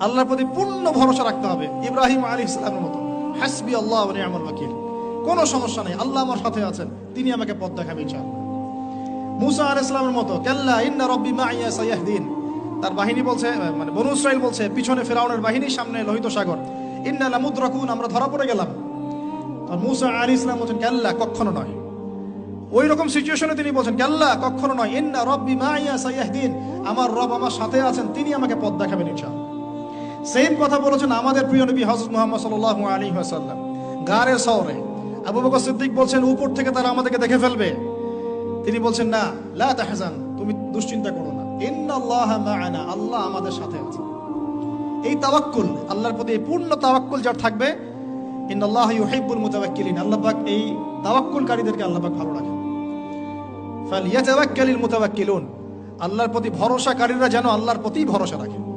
আল্লাহর প্রতি পূর্ণ ভরসা রাখতে হবে। ইব্রাহিম আলী ইসলামের মতো। হাসবি আল্লাহ আমার ওয়াকিল। কোনো সমস্যা নেই, আল্লাহ আমার সাথে আছেন, তিনি আমাকে পথ দেখাবেন ইনশাআল্লাহ। মুসা আল ইসলামের মতো, কেল্লা ইন্না রব্বি মাইয়া সাইয়াহদিন তার বাহিনী বলছে মানে বনু ইসরাইল বলছে, পিছনে ফেরাউনের বাহিনী, সামনে লোহিত সাগর। ইন্না লামুদ্রাকুন, আমরা ধরা পড়ে গেলাম। আর মুসা আলী ইসলাম বলছেন, কেল্লা কখনো নয়। ওই রকম সিচুয়েশনে তিনি বলছেন, কেল্লা কখনো নয়। ইন্না রব্বি মাইয়া সাইয়াহদিন আমার রব আমার সাথে আছেন, তিনি আমাকে পথ দেখাবেন ইনশাআল্লাহ। সেম কথা বলেছেন আমাদের প্রিয় নবী হজরত মোহাম্মদ সাল্লাল্লাহু আলাইহি ওয়াসাল্লাম। গারে শহরে। আবু বকর সিদ্দিক বলছেন, উপর থেকে তারা আমাদেরকে দেখে ফেলবে। তিনি বলছেন, না, লা তাহজান, তুমি দুশ্চিন্তা করো না। ইন্নাল্লাহা মা'ানা আল্লাহ আমাদের সাথে আছে। এই তাওয়াক্কুল, আল্লাহর প্রতি এই পূর্ণ তাওয়াক্কুল যার থাকবে, ইন্নাল্লাহা ইউহিব্বুল মুতাওয়াক্কিলিন। আল্লাহ পাক এই তাওয়াক্কুলকারীদেরকে আল্লাহ পাক ভালো রাখেন। ফালিয়াতাওয়াক্কালিল মুতাওয়াক্কিলুন, আল্লাহর প্রতি ভরসাকারীরা যেন আল্লাহর প্রতি ভরসা রাখে।